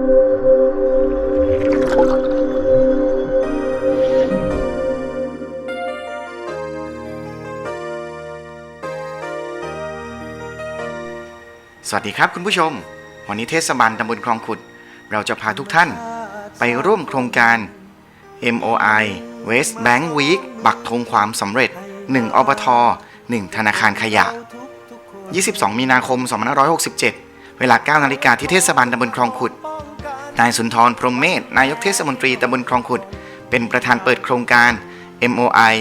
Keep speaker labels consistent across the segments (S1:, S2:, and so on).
S1: สวัสดีครับคุณผู้ชม วันนี้เทศบาลตำบลคลองขุด เราจะพาทุกท่านไปร่วมโครงการ MOI West Bank Week บักธงความสำเร็จ 1 อบท 1 ธนาคารขยะ 22 มีนาคม 2567 เวลา 9 นาฬิกาที่เทศบาลตำบลคลองขุด นายสุนทรพรหมเมธนายกเทศมนตรีตำบลคลองขุด เป็นประธานเปิดโครงการ MOI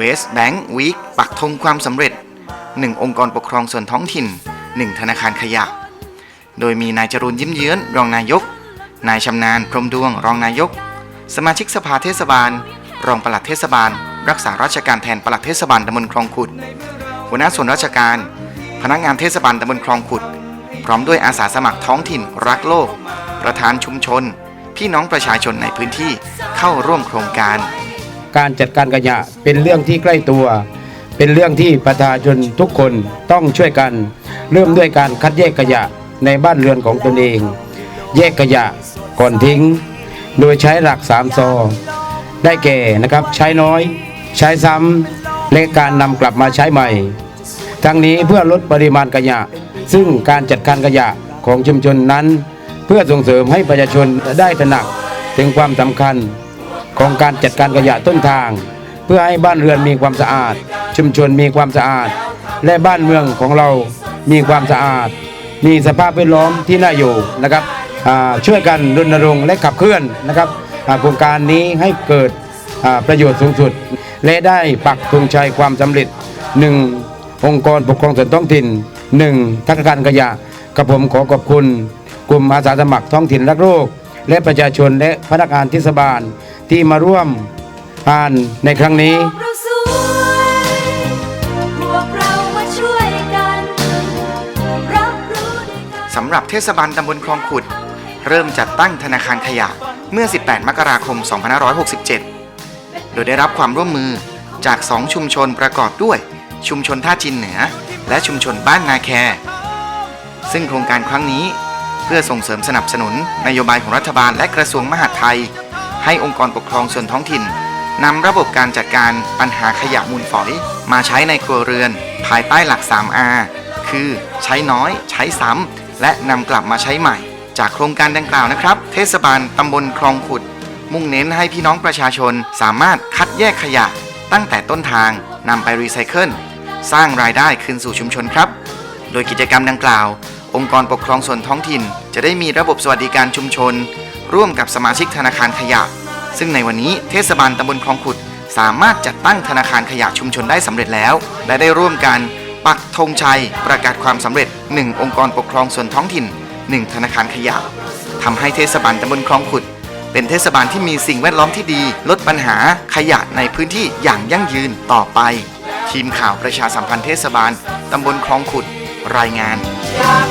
S1: West Bank Week ปักธงความสำเร็จ 1 องค์กรปกครองส่วนท้องถิ่น 1 ธนาคารขยะ โดยมีนายจรูนยิ้มเยื้อน รองนายก นายชำนาญพรมดวง รองนายก สมาชิกสภาเทศบาล รองปลัดเทศบาล รักษาราชการแทนปลัดเทศบาลตำบลคลองขุด หัวหน้าส่วนราชการ พนักงานเทศบาลตำบลคลองขุด พร้อมด้วยอาสาสมัครท้องถิ่นรักโลก ประธานชุมชน พี่น้องประชาชนในพื้นที่เข้าร่วมโครงการ
S2: การจัดการขยะเป็นเรื่องที่ใกล้ตัว เป็นเรื่องที่ประชาชนทุกคนต้องช่วยกัน เริ่มด้วยการคัดแยกขยะในบ้านเรือนของตนเอง แยกขยะก่อนทิ้ง โดยใช้หลักสามซอได้แก่นะครับใช้น้อย ใช้ซ้ำและการนำกลับมาใช้ใหม่ ทั้งนี้เพื่อลดปริมาณขยะ ซึ่งการจัดการขยะของชุมชนนั้น เพื่อส่งเสริมให้ประชาชนได้ตระหนักถึงความสำคัญของการจัดการขยะต้นทาง เพื่อให้บ้านเรือนมีความสะอาด ชุมชนมีความสะอาด และบ้านเมืองของเรามีความสะอาด มีสภาพแวดล้อมที่น่าอยู่นะครับช่วยกันรณรงค์และขับเคลื่อนนะครับโครงการนี้ให้เกิดประโยชน์สูงสุด และได้ปักธงชัยความสำเร็จหนึ่งองค์กรปกครองส่วนท้องถิ่นหนึ่งธนาคารขยะกับผมขอขอบคุณ กลุ่มอาสาสมัครท้องถิ่นรักโลกและประชาชนและพนักงานเทศบาลที่มาร่วมงานในครั้งนี้
S3: สำ
S1: หรับเทศบาลตำบลคลองขุด เริ่มจัดตั้งธนาคารขยะเมื่อ 18 มกราคม 2567 โดยได้รับความร่วมมือจาก 2 ชุมชนประกอบด้วยชุมชนท่าจินเหนือ และชุมชนบ้านนาแค ซึ่งโครงการครั้งนี้ เพื่อส่งเสริมสนับสนุนนโยบายของรัฐบาลและกระทรวงมหาดไทย ให้องค์กรปกครองส่วนท้องถิ่นนำระบบการจัดการปัญหาขยะมูลฝอย มาใช้ในครัวเรือน ภายใต้หลัก 3R คือใช้น้อย ใช้ซ้ำ และนำกลับมาใช้ใหม่ จากโครงการดังกล่าวนะครับ เทศบาลตำบลคลองขุด มุ่งเน้นให้พี่น้องประชาชนสามารถคัดแยกขยะ ตั้งแต่ต้นทางนำไปรีไซเคิลสร้างรายได้คืนสู่ชุมชนครับ โดยกิจกรรมดังกล่าว องค์กรปกครองส่วนท้องถิ่น จะได้มีระบบสวัสดิการชุมชน ร่วมกับสมาชิกธนาคารขยะ ซึ่งในวันนี้เทศบาลตำบลคลองขุด สามารถจัดตั้งธนาคารขยะชุมชนได้สำเร็จแล้ว และได้ร่วมกันปักธงชัยประกาศความสำเร็จ 1 องค์กรปกครองส่วนท้องถิ่น 1 ธนาคารขยะทำให้เทศบาลตำบลคลองขุด เป็นเทศบาลที่มีสิ่งแวดล้อมที่ดี ลดปัญหาขยะในพื้นที่อย่างยั่งยืนต่อไป ทีมข่าวประชาสัมพันธ์เทศบาลตำบลคลองขุด รายงาน
S4: อยาก